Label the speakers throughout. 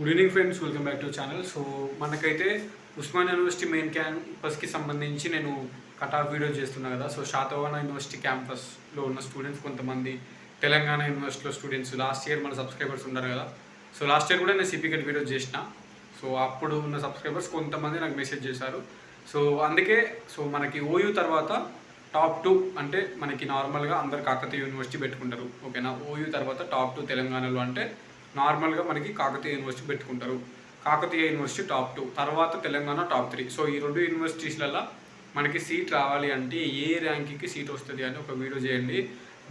Speaker 1: Good evening friends welcome back to channel so మనకైతే Osman university main క్యాంపస్కి సంబంధించి నేను cut off video చేస్తున్నా కదా. సో శాతవాన యూనివర్సిటీ క్యాంపస్లో ఉన్న స్టూడెంట్స్ కొంతమంది తెలంగాణ యూనివర్సిటీలో స్టూడెంట్స్ లాస్ట్ ఇయర్ మన సబ్స్క్రైబర్స్ ఉన్నారు కదా. సో లాస్ట్ ఇయర్ కూడా నేను సిపికెట్ వీడియో చేసిన. సో అప్పుడు ఉన్న సబ్స్క్రైబర్స్ కొంతమంది నాకు మెసేజ్ చేశారు. సో అందుకే సో మనకి ఓయూ తర్వాత టాప్ టూ అంటే మనకి నార్మల్గా అందరు కాకతీయ యూనివర్సిటీ పెట్టుకుంటారు. ఓకేనా ఓయూ తర్వాత టాప్ టూ తెలంగాణలో అంటే నార్మల్గా మనకి కాకతీయ యూనివర్సిటీ పెట్టుకుంటారు. కాకతీయ యూనివర్సిటీ టాప్ టూ తర్వాత తెలంగాణ టాప్ త్రీ. సో ఈ రెండు యూనివర్సిటీస్లలో మనకి సీట్ రావాలి అంటే ఏ ర్యాంకింగ్కి సీట్ వస్తుంది అని ఒక వీడియో చేయండి.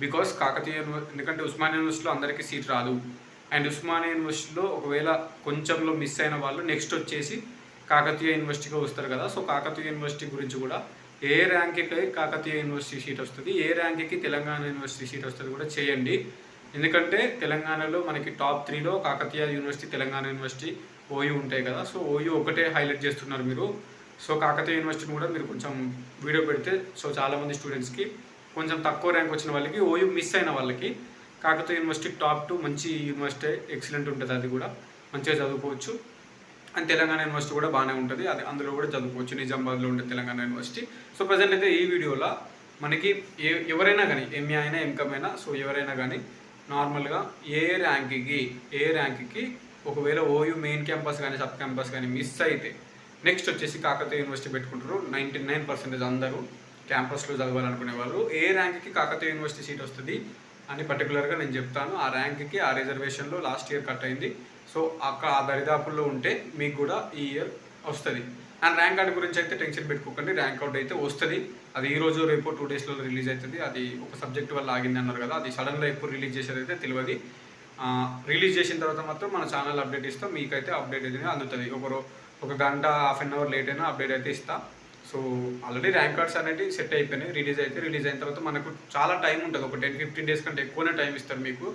Speaker 1: బికాస్ కాకతీయ యూనివర్సిటీ ఎందుకంటే ఉస్మాన్ యూనివర్సిటీలో అందరికీ సీట్ రాదు. అండ్ ఉస్మానియా యూనివర్సిటీలో ఒకవేళ కొంచెంలో మిస్ అయిన వాళ్ళు నెక్స్ట్ వచ్చేసి కాకతీయ యూనివర్సిటీగా వస్తారు కదా. సో కాకతీయ యూనివర్సిటీ గురించి కూడా ఏ ర్యాంక్కి కాకతీయ యూనివర్సిటీ సీట్ వస్తుంది ఏ ర్యాంక్కి తెలంగాణ యూనివర్సిటీ సీట్ వస్తుంది కూడా చేయండి. ఎందుకంటే తెలంగాణలో మనకి టాప్ త్రీలో Kakatiya university Telangana university OU ఉంటాయి కదా. సో ఓయూ ఒకటే హైలైట్ చేస్తున్నారు మీరు. సో కాకతీయ యూనివర్సిటీని కూడా మీరు కొంచెం వీడియో పెడితే సో చాలామంది స్టూడెంట్స్కి కొంచెం తక్కువ ర్యాంక్ వచ్చిన వాళ్ళకి ఓయూ మిస్ అయిన వాళ్ళకి కాకతీయ యూనివర్సిటీ టాప్ టూ మంచి యూనివర్సిటీ ఎక్సలెంట్ ఉంటుంది అది కూడా. మంచిగా చదువుకోవచ్చు. అండ్ తెలంగాణ యూనివర్సిటీ కూడా బాగానే ఉంటుంది. అది అందులో కూడా చదువుకోవచ్చు. నిజామాబాద్లో ఉండే తెలంగాణ యూనివర్సిటీ. సో ప్రజెంట్ అయితే ఈ వీడియోలో మనకి ఏ ఎవరైనా కానీ ఎంఏ అయినా ఎంకమ్ అయినా సో ఎవరైనా కానీ నార్మల్గా ఏ ర్యాంక్కి ఏ ర్యాంక్కి ఒకవేళ ఓయూ మెయిన్ క్యాంపస్ కానీ సబ్ క్యాంపస్ కానీ మిస్ అయితే నెక్స్ట్ వచ్చేసి కాకతీయ యూనివర్సిటీ పెట్టుకుంటారు. నైంటీ నైన్ పర్సెంటేజ్ అందరూ క్యాంపస్లో చదవాలనుకునే వాళ్ళు. ఏ ర్యాంక్కి కాకతీయ యూనివర్సిటీ సీట్ వస్తుంది అని పర్టికులర్గా నేను చెప్తాను. ఆ ర్యాంక్కి ఆ రిజర్వేషన్లో లాస్ట్ ఇయర్ కట్ అయింది. సో అక్కడ ఆ దరిదాపుల్లో ఉంటే మీకు కూడా ఈ ఇయర్ వస్తుంది. అండ్ ర్యాంక్ కార్డు గురించి అయితే టెన్షన్ పెట్టుకోకండి. ర్యాంక్ అవుట్ అయితే వస్తుంది. అది ఈ రోజు రేపు టూ డేస్లో రిలీజ్ అవుతుంది. అది ఒక సబ్జెక్ట్ వల్ల ఆగింది అన్నారు కదా అది సడన్గా ఎప్పుడు రిలీజ్ చేసేదైతే తెలియదు రిలీజ్ చేసిన తర్వాత మాత్రం మన ఛానల్ అప్డేట్ ఇస్తాం. మీకైతే అప్డేట్ అయితే అందుతుంది. ఒకరు ఒక గంట హాఫ్ అన్ అవర్ లేట్ అయినా అప్డేట్ అయితే ఇస్తా. సో ఆల్రెడీ ర్యాంక్ కార్డ్స్ అనేవి సెట్ అయిపోయినాయి. రిలీజ్ అయితే రిలీజ్ అయిన తర్వాత మనకు చాలా టైం ఉంటుంది. ఒక టెన్ ఫిఫ్టీన్ డేస్ కంటే ఎక్కువనే టైం ఇస్తారు మీకు.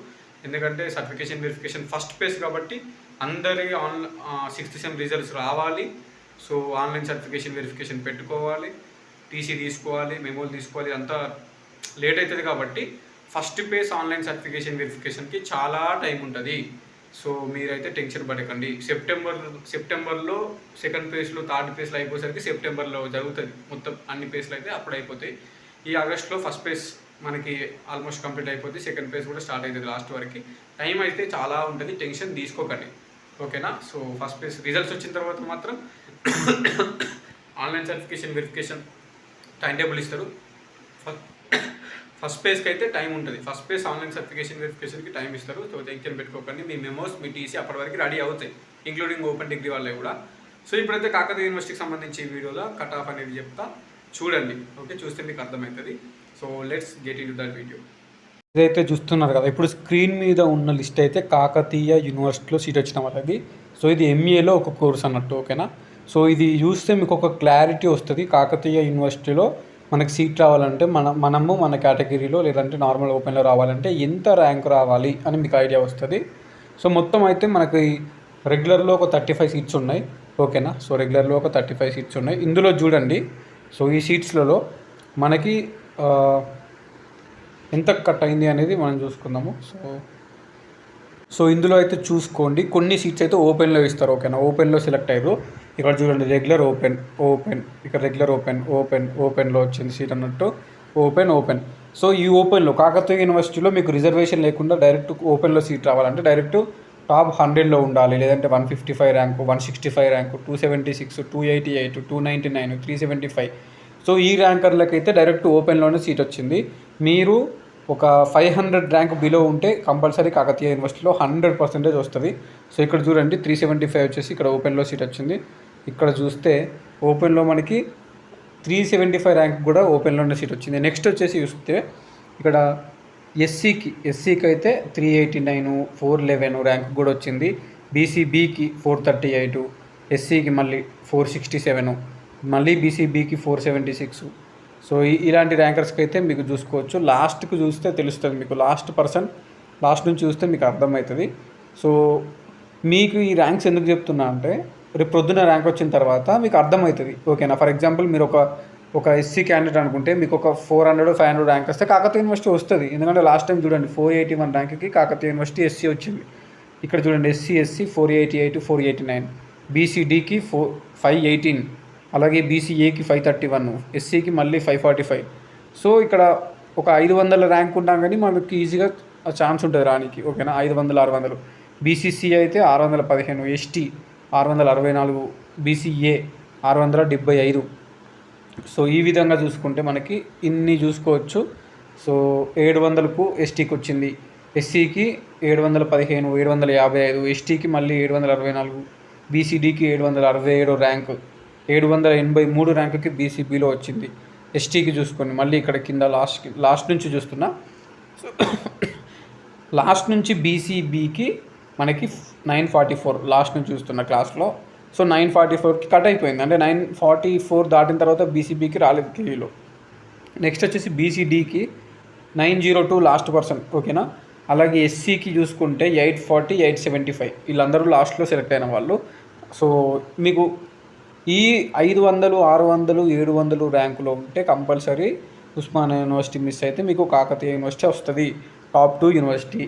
Speaker 1: ఎందుకంటే సర్టిఫికేషన్ వెరిఫికేషన్ ఫస్ట్ పేజ్ కాబట్టి అందరి ఆన్ సిక్స్త్ సెమ్ రిజల్ట్స్ రావాలి. సో ఆన్లైన్ సర్టిఫికేషన్ వెరిఫికేషన్ పెట్టుకోవాలి. టీసీ తీసుకోవాలి మెమోలు తీసుకోవాలి అంతా లేట్ అవుతుంది కాబట్టి ఫస్ట్ పేస్ ఆన్లైన్ సర్టిఫికేషన్ వెరిఫికేషన్కి చాలా టైం ఉంటుంది. సో మీరైతే టెన్షన్ పడకండి. సెప్టెంబర్ సెప్టెంబర్లో సెకండ్ పేజ్లో థర్డ్ పేజ్లో అయిపోయేసరికి సెప్టెంబర్లో జరుగుతుంది. మొత్తం అన్ని పేజ్లు అయితే అప్పుడు అయిపోతాయి. ఈ ఆగస్ట్లో ఫస్ట్ పేజ్ మనకి ఆల్మోస్ట్ కంప్లీట్ అయిపోతుంది సెకండ్ పేజ్ కూడా స్టార్ట్ అవుతుంది లాస్ట్ వరకు. టైం అయితే చాలా ఉంటుంది. టెన్షన్ తీసుకోకండి. ఓకేనా? సో ఫస్ట్ పేజ్ రిజల్ట్స్ వచ్చిన తర్వాత మాత్రం online certification verification time table ఇస్తారు. ఫస్ట్ ఫస్ట్ పేజ్కి అయితే టైం ఉంటుంది. ఫస్ట్ పేజ్ ఆన్లైన్ సర్టిఫికేషన్ వెరిఫికేషన్కి టైం ఇస్తారు. సో టెన్షన్ పెట్టుకోకండి. మీ మెమోస్ మీ టీసీ అప్పటి వరకు రెడీ అవుతాయి ఇంక్లూడింగ్ ఓపెన్ డిగ్రీ వాళ్ళే కూడా. సో ఇప్పుడైతే కాకతీయ యూనివర్సిటీకి సంబంధించి వీడియోలో కట్ ఆఫ్ అనేది చెప్తా. చూడండి. ఓకే చూస్తే మీకు అర్థమవుతుంది. So let's get into that video
Speaker 2: ఇదైతే చూస్తున్నారు కదా ఇప్పుడు స్క్రీన్ మీద ఉన్న లిస్ట్ అయితే కాకతీయ యూనివర్సిటీలో సీట్ వచ్చిన వాళ్ళది సో ఇది ఎంఏలో ఒక కోర్స్ అన్నట్టు ఓకేనా? సో ఇది చూస్తే మీకు ఒక క్లారిటీ వస్తుంది. కాకతీయ యూనివర్సిటీలో మనకి సీట్ రావాలంటే మన మనము మన కేటగిరీలో లేదంటే నార్మల్ ఓపెన్లో రావాలంటే ఎంత ర్యాంక్ రావాలి అని మీకు ఐడియా వస్తుంది. సో మొత్తం అయితే మనకి రెగ్యులర్లో ఒక థర్టీ ఫైవ్ సీట్స్ ఉన్నాయి ఓకేనా సో రెగ్యులర్లో ఒక థర్టీ ఫైవ్ సీట్స్ ఉన్నాయి. ఇందులో చూడండి. సో ఈ సీట్స్లలో మనకి ఎంత కట్ అయింది అనేది మనం చూసుకుందాము. సో సో ఇందులో అయితే చూసుకోండి. కొన్ని సీట్స్ అయితే ఓపెన్లో ఇస్తారు. ఓకేనా ఓపెన్లో సెలెక్ట్ అయ్యారు ఇక్కడ చూడండి రెగ్యులర్ ఓపెన్ ఓపెన్ ఇక్కడ రెగ్యులర్ ఓపెన్ ఓపెన్ ఓపెన్లో వచ్చింది సీట్ అన్నట్టు. ఓపెన్ ఓపెన్ సో ఈ ఓపెన్లో కాకతీయ యూనివర్సిటీలో మీకు రిజర్వేషన్ లేకుండా డైరెక్ట్ ఓపెన్లో సీట్ రావాలంటే డైరెక్ట్ టాప్ హండ్రెడ్లో ఉండాలి. లేదంటే one fifty five rank one sixty five rank two seventy six two eighty eight two ninety nine three seventy five so ఈ ర్యాంకర్లకైతే అయితే డైరెక్ట్ ఓపెన్లోనే సీట్ వచ్చింది. మీరు ఒక ఫైవ్ హండ్రెడ్ ర్యాంక్ బిలో ఉంటే కంపల్సరీ కాకతీయ యూనివర్సిటీలో హండ్రెడ్ పర్సెంటేజ్ వస్తుంది. సో ఇక్కడ చూడండి త్రీ సెవెంటీ ఫైవ్ వచ్చేసి ఇక్కడ ఓపెన్లో సీట్ వచ్చింది. ఇక్కడ చూస్తే ఓపెన్లో మనకి త్రీ సెవెంటీ ఫైవ్ ర్యాంక్ కూడా ఓపెన్లో ఉన్న సీట్ వచ్చింది. నెక్స్ట్ వచ్చేసి చూస్తే ఇక్కడ ఎస్సీకి ఎస్సీకి అయితే three eighty nine four eleven rank కూడా వచ్చింది. బీసీబీకి ఫోర్ థర్టీ ఎయిట్ ఎస్సీకి మళ్ళీ ఫోర్ సిక్స్టీ సెవెన్ మళ్ళీ బీసీబీకి ఫోర్ సెవెంటీ సిక్స్ సో ఇలాంటి ర్యాంకర్స్కి అయితే మీకు చూసుకోవచ్చు. లాస్ట్కి చూస్తే తెలుస్తుంది మీకు. లాస్ట్ పర్సన్ లాస్ట్ నుంచి చూస్తే మీకు అర్థమవుతుంది. సో మీకు ఈ ర్యాంక్స్ ఎందుకు చెప్తున్నా అంటే రేపు పొద్దున్న ర్యాంక్ వచ్చిన తర్వాత మీకు అర్థమవుతుంది. ఓకేనా ఫర్ ఎగ్జాంపుల్ మీరు ఒక ఒక ఎస్సీ క్యాండిడేట్ అనుకుంటే మీకు ఒక four hundred five hundred rank వస్తే కాకతీయ యూనివర్సిటీ వస్తుంది. ఎందుకంటే లాస్ట్ టైం చూడండి ఫోర్ ఎయిటీ వన్ ర్యాంక్కి కాకతీయ యూనివర్సిటీ ఎస్సీ వచ్చింది. ఇక్కడ చూడండి SC SC four eighty eight four eighty nine బీసీడీకి four five eighteen అలాగే బీసీఏకి ఫైవ్ థర్టీ వన్ ఎస్సీకి మళ్ళీ ఫైవ్ ఫార్టీ ఫైవ్ సో ఇక్కడ ఒక ఐదు వందల ర్యాంక్ ఉంటాం కానీ మనకి ఈజీగా ఛాన్స్ ఉంటుంది రానికి. ఓకేనా ఐదు వందలు ఆరు వందలు. బీసీసీ అయితే ఆరు వందల పదిహేను. ఎస్టీ ఆరు వందల అరవై నాలుగు బీసీఏ ఆరు వందల డెబ్బై ఐదు. సో ఈ విధంగా చూసుకుంటే మనకి ఇన్ని చూసుకోవచ్చు. సో ఏడు వందలకు ఎస్టీకి వచ్చింది. ఎస్సీకి ఏడు వందల పదిహేను ఏడు వందల యాభై ఐదు ఎస్టీకి మళ్ళీ ఏడు వందల అరవై నాలుగు బీసీడీకి ఏడు వందల అరవై ఏడు ర్యాంకు ఏడు వందల ఎనభై మూడు ర్యాంకుకి బీసీబీలో వచ్చింది. ఎస్టీకి చూసుకోండి. మళ్ళీ ఇక్కడ కింద లాస్ట్ లాస్ట్ నుంచి చూస్తున్నా. లాస్ట్ నుంచి బీసీబీకి మనకి నైన్ ఫార్టీ ఫోర్ లాస్ట్ నుంచి చూస్తున్న క్లాస్లో. సో నైన్ ఫార్టీ ఫోర్కి కట్ అయిపోయింది. అంటే నైన్ ఫార్టీ ఫోర్ దాటిన తర్వాత బీసీబీకి రాలేదు కేవీలో నెక్స్ట్ వచ్చేసి బీసీడీకి nine zero two last person ఓకేనా? అలాగే ఎస్సీకి చూసుకుంటే eight forty eight seventy five. వీళ్ళందరూ లాస్ట్లో సెలెక్ట్ అయిన వాళ్ళు. సో మీకు ఈ ఐదు వందలు ఆరు వందలు ఏడు వందలు ర్యాంకులో ఉంటే కంపల్సరీ ఉస్మానియా యూనివర్సిటీ మిస్ అయితే మీకు కాకతీయ యూనివర్సిటీ వస్తుంది. Top two university.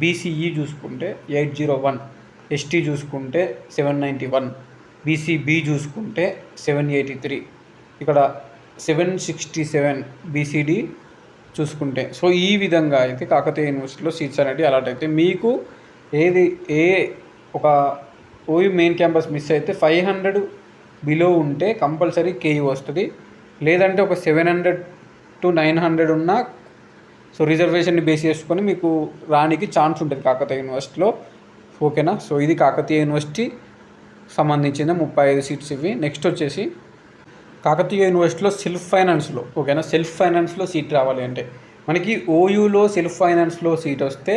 Speaker 2: బీసీఈ చూసుకుంటే ఎయిట్ జీరో వన్ ఎస్టీ చూసుకుంటే సెవెన్ నైంటీ వన్ బీసీబీ చూసుకుంటే సెవెన్ ఎయిటీ త్రీ. ఇక్కడ సెవెన్ సిక్స్టీ సెవెన్ బీసీడీ చూసుకుంటే. సో ఈ విధంగా అయితే కాకతీయ యూనివర్సిటీలో సీట్స్ అనేవి అలాట్ అయితే మీకు ఏది ఏ ఒక ఓయూ మెయిన్ క్యాంపస్ మిస్ అయితే ఫైవ్ హండ్రెడ్ బిలో ఉంటే కంపల్సరీ కేయూ వస్తుంది. లేదంటే ఒక seven hundred to nine hundred ఉన్న సో రిజర్వేషన్ని బేస్ చేసుకొని మీకు రానికి ఛాన్స్ ఉంటుంది కాకతీయ యూనివర్సిటీలో. ఓకేనా? సో ఇది కాకతీయ యూనివర్సిటీ సంబంధించిన ముప్పై ఐదు సీట్స్ ఇవి. నెక్స్ట్ వచ్చేసి కాకతీయ యూనివర్సిటీలో సెల్ఫ్ ఫైనాన్స్లో ఓకేనా? సెల్ఫ్ ఫైనాన్స్లో సీట్ రావాలి అంటే మనకి ఓయూలో సెల్ఫ్ ఫైనాన్స్లో సీట్ వస్తే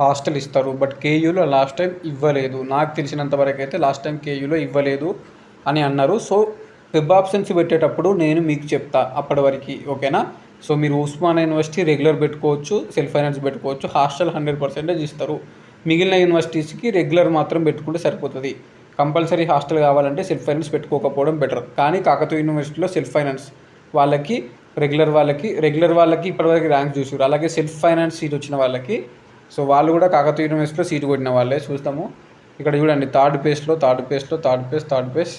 Speaker 2: హాస్టల్ ఇస్తారు బట్ కేయూలో లాస్ట్ టైం ఇవ్వలేదు. నాకు తెలిసినంత వరకు అయితే లాస్ట్ టైం కేయూలో ఇవ్వలేదు అని అన్నారు. సో వెబ్ ఆప్షన్స్ పెట్టేటప్పుడు నేను మీకు చెప్తా అప్పటి వరకు ఓకేనా? సో మీరు ఉస్మానియా యూనివర్సిటీ రెగ్యులర్ పెట్టుకోవచ్చు సెల్ఫ్ ఫైనాన్స్ పెట్టుకోవచ్చు హాస్టల్ హండ్రెడ్ పర్సెంటేజ్ ఇస్తారు. మిగిలిన యూనివర్సిటీస్కి రెగ్యులర్ మాత్రం పెట్టుకుంటే సరిపోతుంది. కంపల్సరీ హాస్టల్ కావాలంటే సెల్ఫ్ ఫైనాన్స్ పెట్టుకోకపోవడం బెటర్ కానీ కాకతీయ యూనివర్సిటీలో సెల్ఫ్ ఫైనాన్స్ వాళ్ళకి రెగ్యులర్ వాళ్ళకి రెగ్యులర్ వాళ్ళకి ఇప్పటివరకు ర్యాంక్ చూసారు అలాగే సెల్ఫ్ ఫైనాన్స్ సీట్ వచ్చిన వాళ్ళకి సో వాళ్ళు కూడా కాకతీయ యూనివర్సిటీలో సీటు కొట్టిన వాళ్ళే చూస్తాము. ఇక్కడ చూడండి థర్డ్ పేస్ట్లో థర్డ్ పేస్లో థర్డ్ పేస్ థర్డ్ పేస్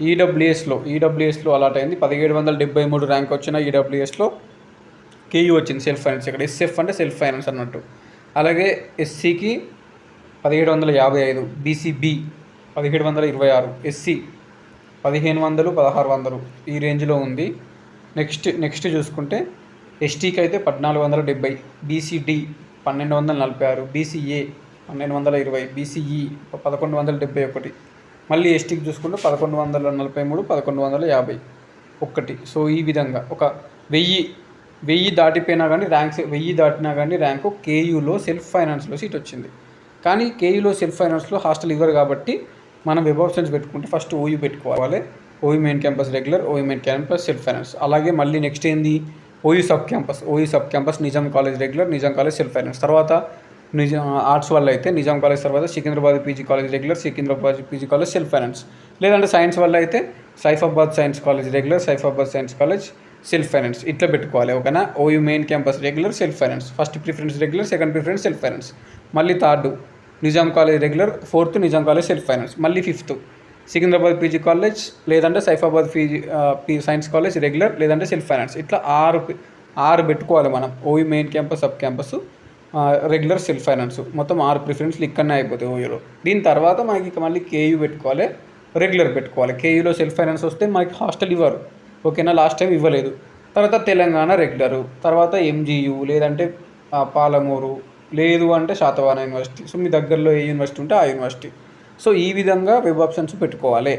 Speaker 2: ఈడబ్ల్యూఎస్లో ఈడబ్ల్యూఎస్లో అలాట్ అయింది. పదిహేడు వందల డెబ్బై మూడు ర్యాంక్ వచ్చిన ఈడబ్ల్యూఎస్లో కేయూ వచ్చింది సెల్ఫ్ ఫైనాన్స్ ఇక్కడ. ఎస్ఎఫ్ అంటే సెల్ఫ్ ఫైనాన్స్ అన్నట్టు. అలాగే ఎస్సీకి పదిహేడు వందల యాభై ఐదు బీసీబీ పదిహేడు వందల ఇరవై ఆరు ఎస్సీ పదిహేను వందలు పదహారు వందలు ఈ రేంజ్లో ఉంది. నెక్స్ట్ నెక్స్ట్ చూసుకుంటే ఎస్టీకి అయితే పద్నాలుగు వందల డెబ్బై బీసీడి పన్నెండు వందల నలభై ఆరు బీసీఏ పన్నెండు వందల ఇరవై బీసీఈ పదకొండు వందల డెబ్బై ఒకటి. మళ్ళీ ఎస్టీకి చూసుకుంటే పదకొండు వందల నలభై మూడు పదకొండు వందల యాభై ఒక్కటి. సో ఈ విధంగా ఒక వెయ్యి వెయ్యి దాటిపోయినా కానీ ర్యాంక్ వెయ్యి దాటినా కానీ ర్యాంకు కేయూలో సెల్ఫ్ ఫైనాన్స్లో సీట్ వచ్చింది. కానీ కేయూలో సెల్ఫ్ ఫైనాన్స్లో హాస్టల్ ఇవ్వరు కాబట్టి మనం వెబ్ ఆప్షన్స్ పెట్టుకుంటే ఫస్ట్ ఓయూ పెట్టుకోవాలి. OU main campus regular OU main campus self finance. అలాగే మళ్ళీ నెక్స్ట్ ఏంది? OU sub campus. OU sub campus Nizam college regular Nizam college self finance. తర్వాత నిజాం ఆర్ట్స్ వల్ల అయితే నిజాం కాలేజ్ తర్వాత Secunderabad PG college regular Secunderabad PG college self finance లేదంటే science వల్ల అయితే Saifabad science college regular Saifabad science college self finance ఇట్లా పెట్టుకోవాలి ఓకేనా? OU main campus regular self finance first preference regular second preference self finance మళ్ళీ third Nizam college regular fourth Nizam college self finance మళ్ళీ fifth Secunderabad PG college లేదంటే Saifabad PG P science college regular లేదంటే self finance ఇట్లా ఆరు ఆరు పెట్టుకోవాలి మనం. OU main campus sub campus regular self finance మొత్తం ఆరు ప్రిఫరెన్స్లు ఇక్కడనే అయిపోతాయి ఓయూలో. దీని తర్వాత మనకి ఇక మళ్ళీ కేయూ పెట్టుకోవాలి రెగ్యులర్ పెట్టుకోవాలి. కేయూలో సెల్ఫ్ ఫైనాన్స్ వస్తే మనకి హాస్టల్ ఇవ్వరు. ఓకేనా లాస్ట్ టైం ఇవ్వలేదు. తర్వాత తెలంగాణ రెగ్యులరు తర్వాత ఎంజీయు లేదంటే పాలమూరు. లేదు అంటే శాతవాన యూనివర్సిటీ. సో మీ దగ్గరలో ఏ యూనివర్సిటీ ఉంటే ఆ యూనివర్సిటీ. సో ఈ విధంగా వెబ్ ఆప్షన్స్ పెట్టుకోవాలి.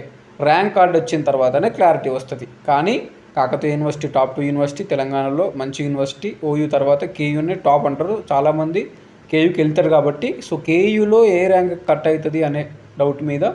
Speaker 2: ర్యాంక్ కార్డ్ వచ్చిన తర్వాతనే క్లారిటీ వస్తుంది. కానీ Kakatiya university top two university తెలంగాణలో మంచి యూనివర్సిటీ ఓయూ తర్వాత కేయూనే టాప్ అంటారు. చాలామంది కేయూకి వెళ్తారు కాబట్టి సో కేయూలో ఏ ర్యాంక్ కట్ అవుతుంది అనే డౌట్ మీద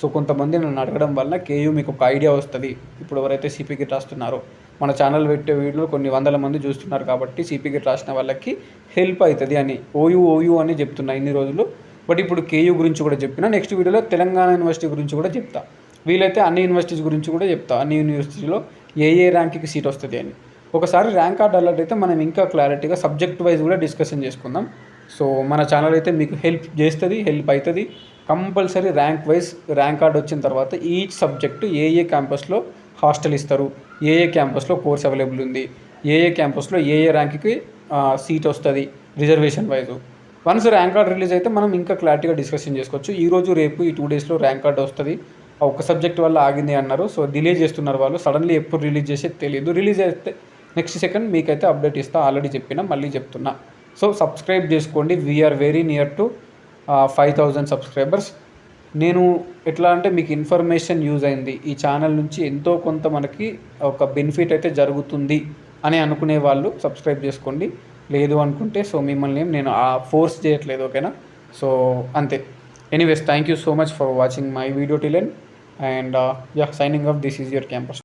Speaker 2: సో కొంతమంది నన్ను అడగడం వల్ల కేయూ మీకు ఒక ఐడియా వస్తుంది. ఇప్పుడు ఎవరైతే సిపికి రాస్తున్నారో మన ఛానల్ పెట్టే వీడియోలు కొన్ని వందల మంది చూస్తున్నారు కాబట్టి సిపికి రాసిన వాళ్ళకి హెల్ప్ అవుతుంది అని ఓయూ ఓయూ అని చెప్తున్నా ఇన్ని రోజులు. బట్ ఇప్పుడు కేయూ గురించి కూడా చెప్పిన నెక్స్ట్ వీడియోలో తెలంగాణ యూనివర్సిటీ గురించి కూడా చెప్తా. వీలైతే అన్ని యూనివర్సిటీస్ గురించి కూడా చెప్తా. అన్ని యూనివర్సిటీలో ఏ ఏ ర్యాంక్కి సీట్ వస్తుంది అని. ఒకసారి ర్యాంక్ కార్డ్ అలర్ట్ అయితే మనం ఇంకా క్లారిటీగా సబ్జెక్ట్ వైజ్ కూడా డిస్కషన్ చేసుకుందాం. సో మన ఛానల్ అయితే మీకు హెల్ప్ చేస్తుంది హెల్ప్ అవుతుంది compulsory rank wise rank card వచ్చిన తర్వాత ఈచ్ సబ్జెక్టు ఏ ఏ క్యాంపస్లో హాస్టల్ ఇస్తారు. ఏ ఏ క్యాంపస్లో కోర్స్ అవైలబుల్ ఉంది. ఏ ఏ క్యాంపస్లో ఏ ఏ ర్యాంక్కి సీట్ వస్తుంది reservation wise once rank card release అయితే మనం ఇంకా క్లారిటీగా డిస్కషన్ చేసుకోవచ్చు. ఈ రోజు రేపు ఈ టూ డేస్లో ర్యాంక్ కార్డ్ వస్తుంది. ఒక సబ్జెక్ట్ వల్ల ఆగింది అన్నారు. సో డిలే చేస్తున్నారు వాళ్ళు. సడన్లీ ఎప్పుడు రిలీజ్ చేసే తెలియదు రిలీజ్ అయితే నెక్స్ట్ సెకండ్ మీకైతే అప్డేట్ ఇస్తా ఆల్రెడీ చెప్పిన మళ్ళీ చెప్తున్నా. సో సబ్స్క్రైబ్ చేసుకోండి. We're very near to five thousand subscribers నేను ఎట్లా అంటే మీకు ఇన్ఫర్మేషన్ యూజ్ అయింది. ఈ ఛానల్ నుంచి ఎంతో కొంత మనకి ఒక బెనిఫిట్ అయితే జరుగుతుంది అని అనుకునే వాళ్ళు సబ్స్క్రైబ్ చేసుకోండి. లేదు అనుకుంటే సో మిమ్మల్ని నేను ఆ ఫోర్స్ చేయట్లేదు ఓకేనా? సో అంతే. Anyways thank you so much for watching my video టిలెన్ and and uh, yeah signing off. This is your campus.